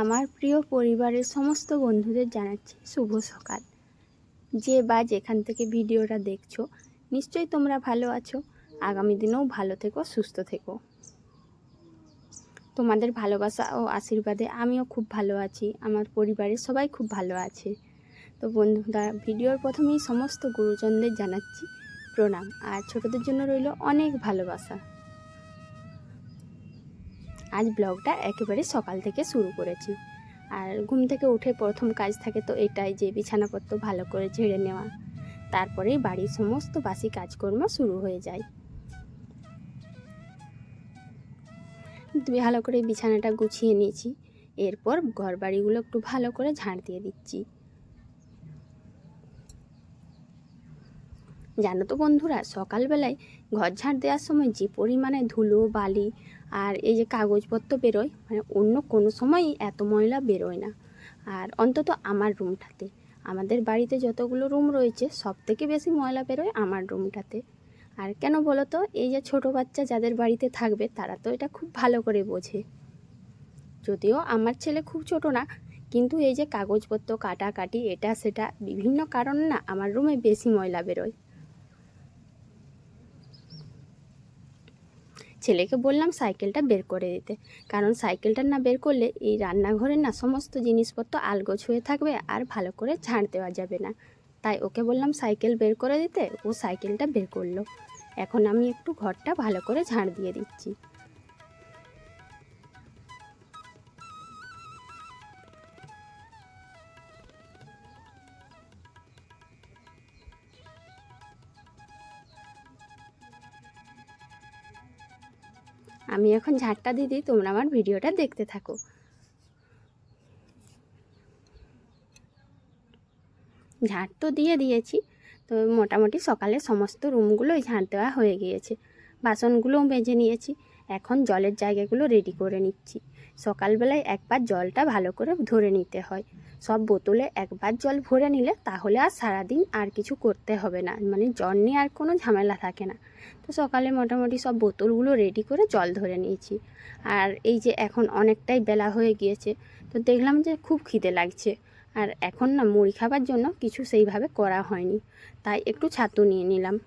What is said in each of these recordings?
আমার প্রিয় পরিবারের সমস্ত বন্ধুদের জানাচ্ছি শুভ সকাল। যে বা যেখান থেকে ভিডিওটা দেখছ, নিশ্চয়ই তোমরা ভালো আছো। আগামী দিনেও ভালো থেকো, সুস্থ থেকো। তোমাদের ভালোবাসা ও আশীর্বাদে আমিও খুব ভালো আছি, আমার পরিবারের সবাই খুব ভালো আছে। তো বন্ধুরা, ভিডিওর প্রথমেই সমস্ত গুরুজনদের জানাচ্ছি প্রণাম। আর ছোটদের জন্য রইল অনেক ভালোবাসা। আজ ব্লগটা একেবারে সকাল থেকে শুরু করেছি। আর ঘুম থেকে উঠে প্রথম কাজ থাকে তো এটাই যে বিছানাপত্র ভালো করে ঝেড়ে নেওয়া। তারপরেই বাড়ির সমস্ত বাসি কাজকর্ম শুরু হয়ে যায়। ভালো করে বিছানাটা গুছিয়ে নিয়েছি। এরপর ঘর বাড়িগুলো একটু ভালো করে ঝাড় দিয়ে দিচ্ছি। জানো তো বন্ধুরা, সকালবেলায় ঘর ঝাড় দেওয়ার সময় যে পরিমাণে ধুলো, বালি আর এই যে কাগজপত্র বেরোয় মানে অন্য কোনো সময়ই এত ময়লা বেরোয় না। আর অন্তত আমার রুমটাতে, আমাদের বাড়িতে যতগুলো রুম রয়েছে সব থেকে বেশি ময়লা বেরোয় আমার রুমটাতে। আর কেন বলো তো এই যে ছোট বাচ্চা যাদের বাড়িতে থাকবে, তারা তো এটা খুব ভালো করে বোঝে। যদিও আমার ছেলে খুব ছোট না, কিন্তু এই যে কাগজপত্র কাটাকাটি, এটা সেটা বিভিন্ন কারণে না আমার রুমে বেশি ময়লা বেরোয়। ছেলেকে বললাম সাইকেলটা বের করে দিতে। কারণ সাইকেলটা না বের করলে এই রান্নাঘরের না সমস্ত জিনিসপত্র আলগোছ হয়ে থাকবে আর ভালো করে ঝাড় দেওয়া যাবে না। তাই ওকে বললাম সাইকেল বের করে দিতে। ও সাইকেলটা বের করল। এখন আমি একটু ঘরটা ভালো করে ঝাড় দিয়ে দিচ্ছি। আমি এখন ঝাড়টা দিদি তোমরা আমার ভিডিওটা দেখতে থাকো। ঝাড় তো দিয়ে দিয়েছি, তো মোটামুটি সকালে সমস্ত রুমগুলোই ঝাড় দেওয়া হয়ে গিয়েছে। বাসনগুলোও মেজে নিয়েছি, এখন জলের জায়গাগুলো রেডি করে নিচ্ছি। সকালবেলায় একবার জলটা ভালো করে ধরে নিতে হয়। সব বোতলে একবার জল ভরে নিলে তাহলে আর সারাদিন আর কিছু করতে হবে না। মানে জল নিয়ে আর কোনো ঝামেলা থাকে না। তো সকালে মোটামুটি সব বোতলগুলো রেডি করে জল ধরে নিয়েছি। আর এই যে এখন অনেকটাই বেলা হয়ে গিয়েছে, তো দেখলাম যে খুব খিদে লাগছে। আর এখন না মুড়ি খাবার জন্য কিছু সেইভাবে করা হয়নি। তাই একটু ছাতু নিয়ে নিলাম।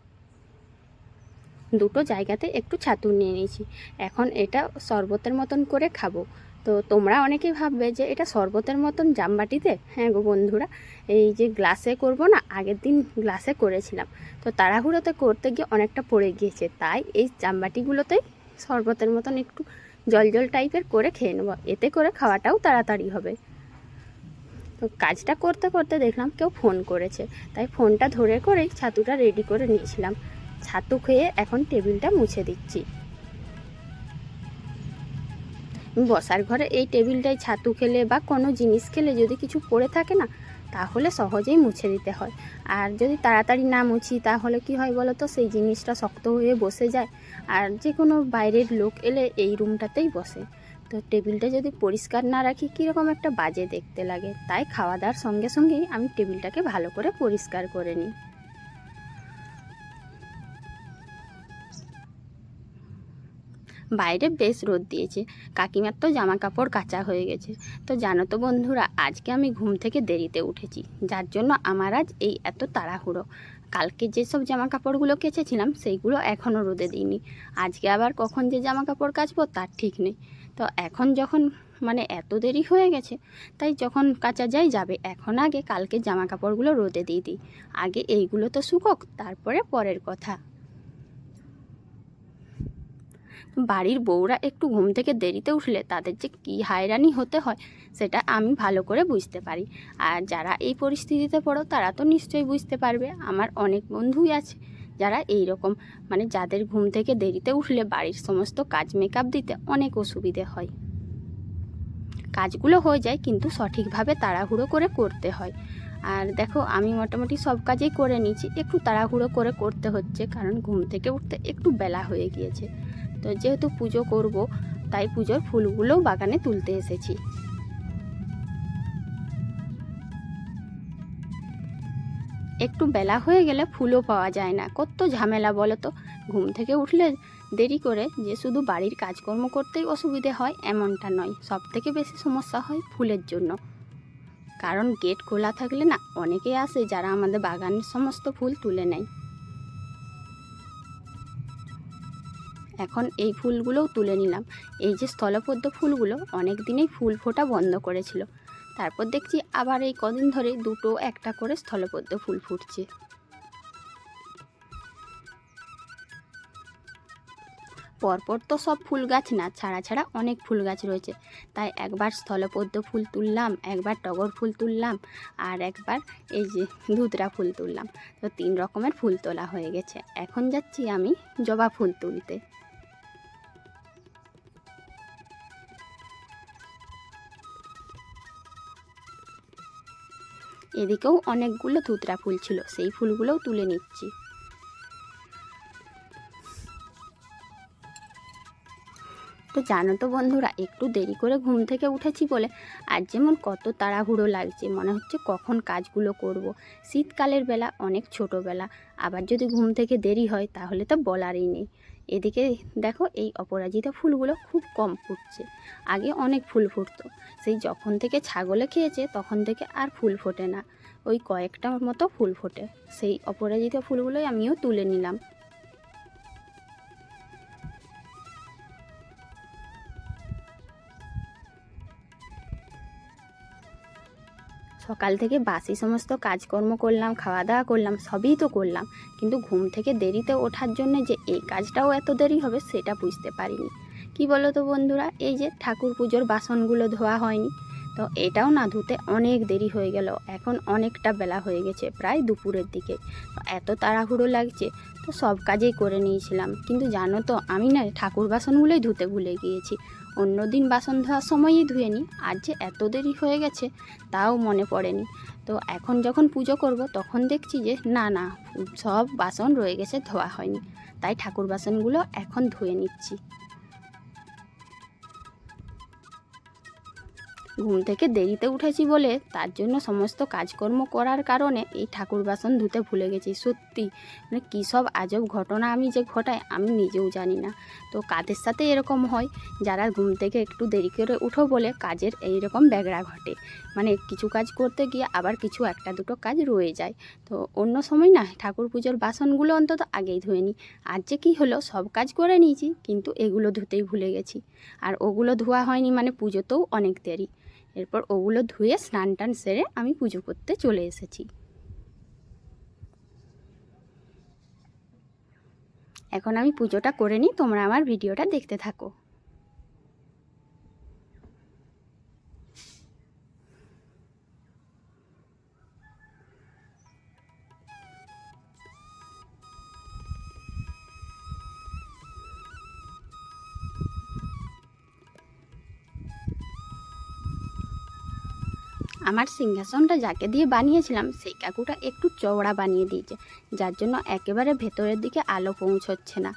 দুটো জায়গাতে একটু ছাতু নিয়ে নিয়েছি। এখন এটা শরবতের মতন করে খাব। তো তোমরা অনেকেই ভাববে যে এটা শরবতের মতন জামবাটিতে? হ্যাঁ গো বন্ধুরা, এই যে গ্লাসে করব না, আগের দিন গ্লাসে করেছিলাম। তো তাড়াহুড়োতে করতে গিয়ে অনেকটা পড়ে গিয়েছে, তাই এই জামবাটিগুলোতেই শরবতের মতন একটু জল জল টাইপের করে খেয়ে নেব। এতে করে খাওয়াটাও তাড়াতাড়ি হবে। তো কাজটা করতে করতে দেখলাম কেউ ফোন করেছে, তাই ফোনটা ধরে করেই ছাতুটা রেডি করে নিয়েছিলাম। ছাতু খেয়ে এখন টেবিলটা মুছে দিচ্ছি। বসার ঘরে এই টেবিলটাই ছাতু খেলে বা কোনো জিনিস খেলে যদি কিছু পড়ে থাকে না, তাহলে সহজেই মুছে দিতে হয়। আর যদি তাড়াতাড়ি না মুছি, তাহলে কি হয় বলো তো সেই জিনিসটা শক্ত হয়ে বসে যায়। আর যে কোনো বাইরের লোক এলে এই রুমটাতেই বসে। তো টেবিলটা যদি পরিষ্কার না রাখি, কীরকম একটা বাজে দেখতে লাগে। তাই খাওয়া দাওয়ার সঙ্গে সঙ্গেই আমি টেবিলটাকে ভালো করে পরিষ্কার করে নিই। বাইরে বেশ রোদ দিয়েছে। কাকিমার তো জামা কাপড় কাচা হয়ে গেছে। তো জানো তো বন্ধুরা, আজকে আমি ঘুম থেকে দেরিতে উঠেছি। যার জন্য আমার আজ এই এত তাড়াহুড়ো। কালকে যেসব জামা কাপড়গুলো কেচেছিলাম, সেইগুলো এখনও রোদে দিইনি। আজকে আবার কখন যে জামা কাপড় কাচবো তার ঠিক নেই। তো এখন যখন মানে এত দেরি হয়ে গেছে, তাই যখন কাচা যায় যাবে, এখন আগে কালকে জামা কাপড়গুলো রোদে দিয়ে দিই। আগে এইগুলো তো শুকোক, তারপরে পরের কথা। বাড়ির বউরা একটু ঘুম থেকে দেরিতে উঠলে তাদের যে কী হায়রানি হতে হয়, সেটা আমি ভালো করে বুঝতে পারি। আর যারা এই পরিস্থিতিতে পড়ো, তারা তো নিশ্চয়ই বুঝতে পারবে। আমার অনেক বন্ধুই আছে যারা এই রকম মানে যাদের ঘুম থেকে দেরিতে উঠলে বাড়ির সমস্ত কাজ মেকআপ দিতে অনেক অসুবিধে হয়। কাজগুলো হয়ে যায়, কিন্তু সঠিকভাবে তাড়াহুড়ো করে করতে হয়। আর দেখো, আমি মোটামুটি সব কাজেই করে নিয়েছি। একটু তাড়াহুড়ো করে করতে হচ্ছে, কারণ ঘুম থেকে উঠতে একটু বেলা হয়ে গিয়েছে। তো যেহেতু পুজো করব, তাই পুজোর ফুলগুলোও বাগানে তুলতে এসেছি। একটু বেলা হয়ে গেলে ফুলও পাওয়া যায় না। কত ঝামেলা বলো তো ঘুম থেকে উঠলে দেরি করে যে শুধু বাড়ির কাজকর্ম করতেই অসুবিধে হয় এমনটা নয়। সব থেকে বেশি সমস্যা হয় ফুলের জন্য। কারণ গেট খোলা থাকলে না অনেকেই আসে যারা আমাদের বাগানের সমস্ত ফুল তুলে নেয়। এখন এই ফুলগুলোও তুলে নিলাম। এই যে স্থলপদ্ম ফুলগুলো অনেক দিনেই ফুল ফোটা বন্ধ করেছিল। তারপর দেখছি আবার এই কদিন ধরে দুটো একটা করে স্থলপদ্ম ফুল ফুটছে। পরপর তো সব ফুল গাছ না, ছাড়া ছাড়া অনেক ফুল গাছ রয়েছে। তাই একবার স্থলপদ্ম ফুল তুললাম, একবার টগর ফুল তুললাম, আর একবার এই যে ধুতরা ফুল তুললাম। তো তিন রকমের ফুল তোলা হয়ে গেছে। এখন যাচ্ছি আমি জবা ফুল তুলতে। এদিকেও অনেকগুলো ধুতরা ফুল ছিল, সেই ফুলগুলোও তুলে নিচ্ছি তো জানো তো বন্ধুরা, একটু দেরি করে ঘুম থেকে উঠেছি বলে আজ যেমন কত তাড়াহুড়ো লাগছে, মনে হচ্ছে কখন কাজগুলো করব। শীতকালের বেলা অনেক ছোটোবেলা, আবার যদি ঘুম থেকে দেরি হয় তাহলে তো বলারই নেই এদিকে দেখো এই অপরাজিতা ফুলগুলো খুব কম ফুটছে। আগে অনেক ফুল ফুটতো। সেই যখন থেকে ছাগলে খেয়েছে, তখন থেকে আর ফুল ফোটে না। ওই কয়েকটা মতো ফুল ফোটে। সেই অপরাজিতা ফুলগুলোই আমিও তুলে নিলাম। সকাল থেকে বাসি সমস্ত কাজকর্ম করলাম খাওয়া দাওয়া করলাম, সবই তো করলাম। কিন্তু ঘুম থেকে দেরিতে ওঠার জন্য যে এই কাজটাও এত দেরি হবে সেটা বুঝতে পারিনি। কি বলো তো বন্ধুরা, এই যে ঠাকুর পুজোর বাসনগুলো ধোয়া হয়নি, তো এটাও না ধুতে অনেক দেরি হয়ে গেল। এখন অনেকটা বেলা হয়ে গেছে প্রায় দুপুরের দিকে। তো এত তাড়াহুড়ো লাগছে, তো সব কাজেই করে নিয়েছিলাম। কিন্তু জানো তো, আমি না ঠাকুর বাসনগুলোই ধুতে ভুলে গিয়েছি। অন্য দিন বাসন ধোয়ার সময়ই ধুয়ে নিই। আর যে এত দেরি হয়ে গেছে, তাও মনে পড়েনি। তো এখন যখন পুজো করব, তখন দেখছি যে, না না, সব বাসন রয়ে গেছে, ধোয়া হয়নি। তাই ঠাকুর বাসনগুলো এখন ধুয়ে নিচ্ছি। ঘুম থেকে দেরিতে উঠেছি বলে তার জন্য সমস্ত কাজকর্ম করার কারণে এই ঠাকুর বাসন ধুতে ভুলে গেছি, সত্যি। মানে কী সব আজব ঘটনা আমি যে ঘটাই, আমি নিজেও জানি না। তো কাদের সাথে এরকম হয়, যারা ঘুম থেকে একটু দেরি করে উঠো বলে কাজের এই রকম ব্যাগড়া ঘটে। মানে কিছু কাজ করতে গিয়ে আবার কিছু একটা দুটো কাজ রয়ে যায়। তো অন্য সময় না, ঠাকুর পুজোর বাসনগুলো অন্তত আগেই ধুয়ে নিই। আর যে কী হলো, সব কাজ করে নিয়েছি, কিন্তু এগুলো ধুতেই ভুলে গেছি। আর ওগুলো ধোয়া হয়নি মানে পুজোতেও অনেক দেরি। এরপর ওগুলো ধুয়ে স্নান টান সেরে আমি পুজো করতে চলে এসেছি। এখন আমি পুজোটা করে নিই, তোমরা আমার ভিডিওটা দেখতে থাকো। আমার সিংহাসনটা যাকে দিয়ে বানিয়েছিলাম, সেই কাকুটা একটু চওড়া বানিয়ে দিয়েছে, যার জন্য একেবারে ভেতরের দিকে আলো পৌঁছচ্ছে না।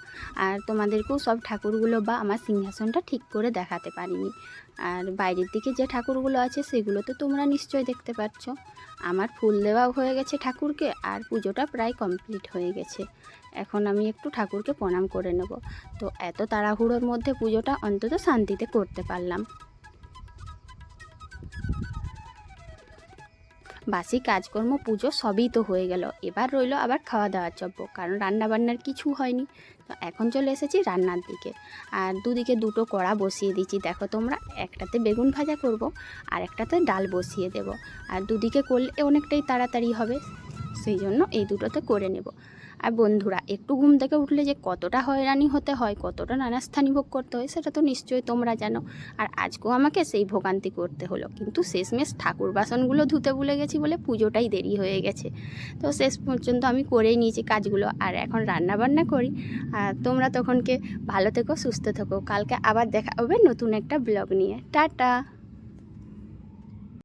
আর তোমাদেরকেও সব ঠাকুরগুলো বা আমার সিংহাসনটা ঠিক করে দেখাতে পারিনি। আর বাইরের দিকে যে ঠাকুরগুলো আছে সেগুলো তো তোমরা নিশ্চয়ই দেখতে পাচ্ছ আমার ফুল দেওয়াও হয়ে গেছে ঠাকুরকে, আর পুজোটা প্রায় কমপ্লিট হয়ে গেছে। এখন আমি একটু ঠাকুরকে প্রণাম করে নেব। তো এত তাড়াহুড়োর মধ্যে পুজোটা অন্তত শান্তিতে করতে পারলাম। বাসি কাজকর্ম, পুজো সবই তো হয়ে গেল। এবার রইল আবার খাওয়া দাওয়ার চব্য কারণ রান্নাবান্নার কিছু হয়নি। তো এখন চলে এসেছি রান্নার দিকে। আর দুদিকে দুটো কড়া বসিয়ে দিচ্ছি দেখো তোমরা, একটাতে বেগুন ভাজা করব, আর একটাতে ডাল বসিয়ে দেব। আর দুদিকে করলে অনেকটাই তাড়াতাড়ি হবে, সেই জন্য এই দুটোতে করে নেব। আর বন্ধুরা, একটু ঘুম থেকে উঠলে যে কতটা হয়রানি হতে হয়, কতটা নানা নানাস্থানি ভোগ করতে হয়, সেটা তো নিশ্চয়ই তোমরা জানো। আর আজকেও আমাকে সেই ভোগান্তি করতে হলো। কিন্তু শেষমেশ ঠাকুর বাসনগুলো ধুতে ভুলে গেছি বলে পুজোটাই দেরি হয়ে গেছে। তো শেষ পর্যন্ত আমি করেই নিয়েছি কাজগুলো। আর এখন রান্না বান্না করি। আর তোমরা তখনকে ভালো থেকো, সুস্থ থেকো। কালকে আবার দেখা হবে নতুন একটা ব্লগ নিয়ে। টাটা!